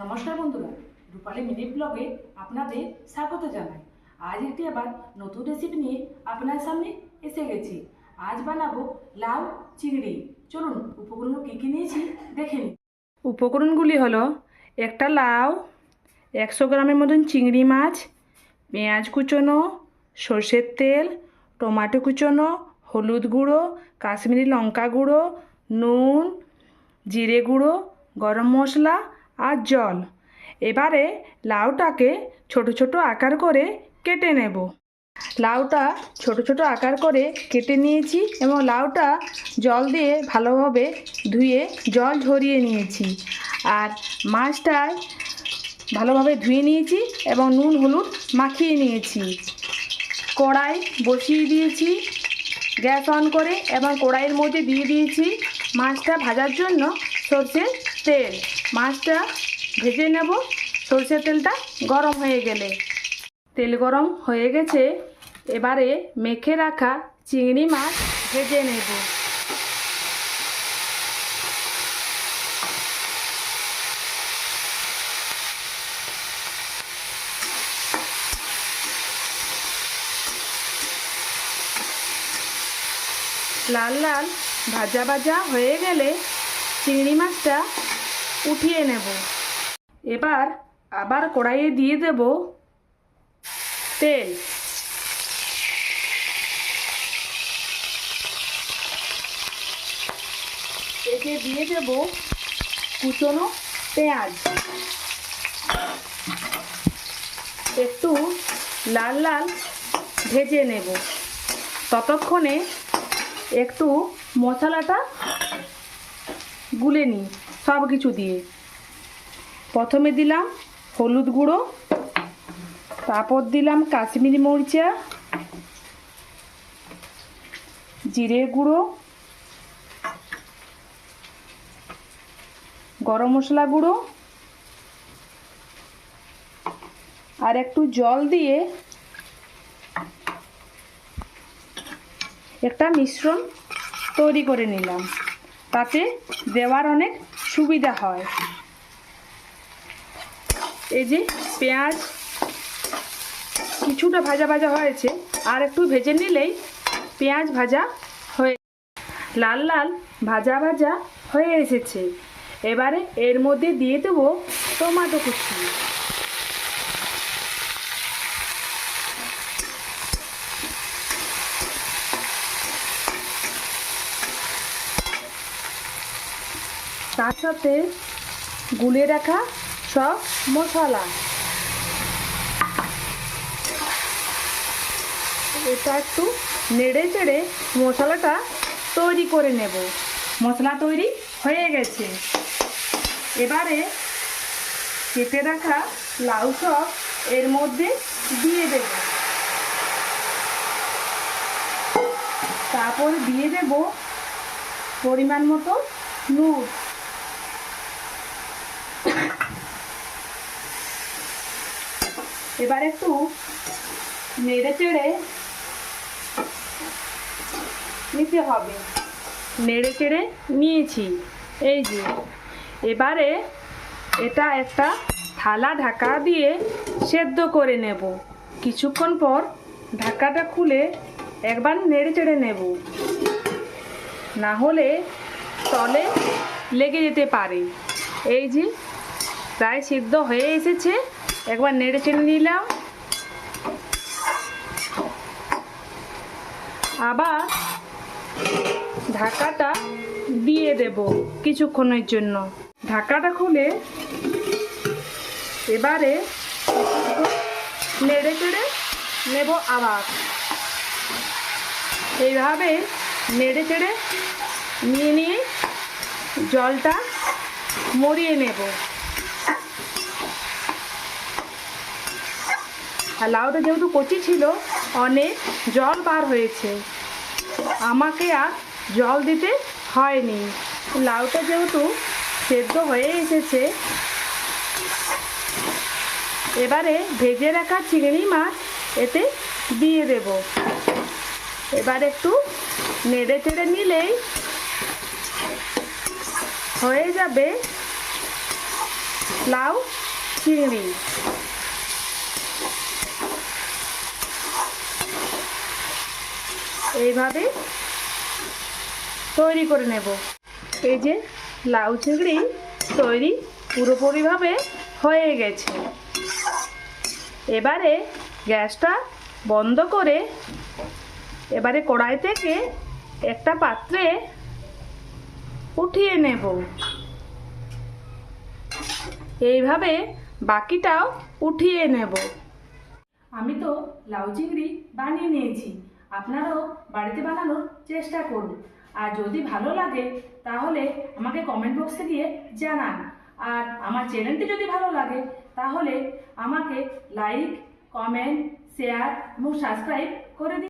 নমস্কার বন্ধুরা, রূপালী মিনি ব্লগে আপনাদের স্বাগত জানাই। আজ একটি আবার নতুন রেসিপি নিয়ে আপনার সামনে এসে গেছি। আজ বানাবো লাউ, চিংড়ি। চলুন উপকরণ কী কী নিয়েছি দেখে উপকরণগুলি হলো, একটা লাউ, একশো গ্রামের মতন চিংড়ি মাছ, পেঁয়াজ কুচোনো, সর্ষের তেল, টমাটো কুচোনো, হলুদ গুঁড়ো, কাশ্মীরি লঙ্কা গুঁড়ো, নুন, জিরে গুঁড়ো, গরম মশলা আর জল। এবারে লাউটাকে ছোট ছোট আকার করে কেটে নেব। লাউটা ছোট ছোট আকার করে কেটে নিয়েছি এবং লাউটা জল দিয়ে ভালোভাবে ধুয়ে জল ঝরিয়ে নিয়েছি। আর মাছটায় ভালোভাবে ধুয়ে নিয়েছি এবং নুন, হলুদ মাখিয়ে নিয়েছি। কড়াই বসিয়ে দিয়েছি গ্যাস অন করে এবং কড়াইয়ের মধ্যে দিয়ে দিয়েছি মাছটা ভাজার জন্য সর্ষের তেল। মাছটা ভেজে নেব। সর্ষের তেলটা গরম হয়ে গেলে। তেল গরম হয়ে গেছে। এবারে মেখে রাখা চিংড়ি মাছ ভেজে নেব। লাল লাল ভাজা ভাজা হয়ে গেলে চিংড়ি মাছটা উঠিয়ে নেব। এবার আবার কড়াইয়ে দিয়ে দেব তেল। এতে দিয়ে দেব কুচনো পেঁয়াজ। একটু লাল লাল ভেজে নেব। ততক্ষণে একটু মশলাটা গুলে নিই। সব কিছু দিয়ে। প্রথমে দিলাম হলুদ গুঁড়ো, তারপর দিলাম কাশ্মীরি মরিচা জিরে গুঁড়ো, গরম মশলা গুঁড়ো, আর একটু জল দিয়ে একটা মিশ্রণ তৈরি করে নিলাম। তাতে দেওয়ার অনেক সুবিধা হয়। এই যে পেঁয়াজ, কিছুটা ভাজা ভাজা হয়েছে। আর একটু ভেজে নিলেই পেঁয়াজ ভাজা হয়ে লাল লাল ভাজা ভাজা হয়ে এসেছে। এবারে এর মধ্যে দিয়ে দেবো টমাটো কুচি। তার সাথে গুলে রাখা সব মশলা। এটা একটু নেড়ে চেড়ে মশলাটা তৈরি করে নেব। মশলা তৈরি হয়ে গেছে। এবারে কেটে রাখা লাউ সব এর মধ্যে দিয়ে দেব। তারপর দিয়ে দেব পরিমাণ মতো নুন। এবার একটু নেড়ে চেড়ে নিতে হবে। নেড়ে চেড়ে নিয়েছি। এই যে, এবারে এটা একটা থালা ঢাকা দিয়ে সেদ্ধ করে নেব। কিছুক্ষণ পর ঢাকাটা খুলে একবার নেড়ে চেড়ে নেব। না হলে তলে লেগে যেতে পারে। এই যে, প্রায় সিদ্ধ হয়ে এসেছে। একবার নেড়ে চেড়ে নিলাম। আবার ঢাকাটা দিয়ে দেব কিছুক্ষণের জন্য। ঢাকাটা খুলে এবারে নেড়ে চেড়ে নেব আবার। এইভাবে নেড়ে চেড়ে নিয়ে নিয়ে জলটা মরিয়ে নেব। আর লাউটা যেহেতু কচি ছিল, অনেক জল বার হয়েছে। আমাকে আর জল দিতে হয়নি। লাউটা যেহেতু সেদ্ধ হয়ে এসেছে, এবারে ভেজে রাখা চিংড়ি মাছ এতে দিয়ে দেব। এবার একটু নেড়ে চেড়ে নিলেই হয়ে যাবে লাউ চিংড়ি। এইভাবে তৈরি করে নেব। এই যে লাউ চিংড়ি তৈরি পুরোপুরিভাবে হয়ে গেছে। এবারে গ্যাসটা বন্ধ করে এবারে কড়াই থেকে একটা পাত্রে উঠিয়ে নেব। এইভাবে বাকিটাও উঠিয়ে নেব। আমি তো লাউ চিংড়ি বানিয়ে নিয়েছি। আপনারাও বাড়িতে বানানোর চেষ্টা করুন। আর যদি ভালো লাগে, তাহলে আমাকে কমেন্ট বক্সে দিয়ে জানান। আর আমার চ্যানেলটি যদি ভালো লাগে, তাহলে আমাকে লাইক কমেন্ট শেয়ার এবং সাবস্ক্রাইব করে দিন।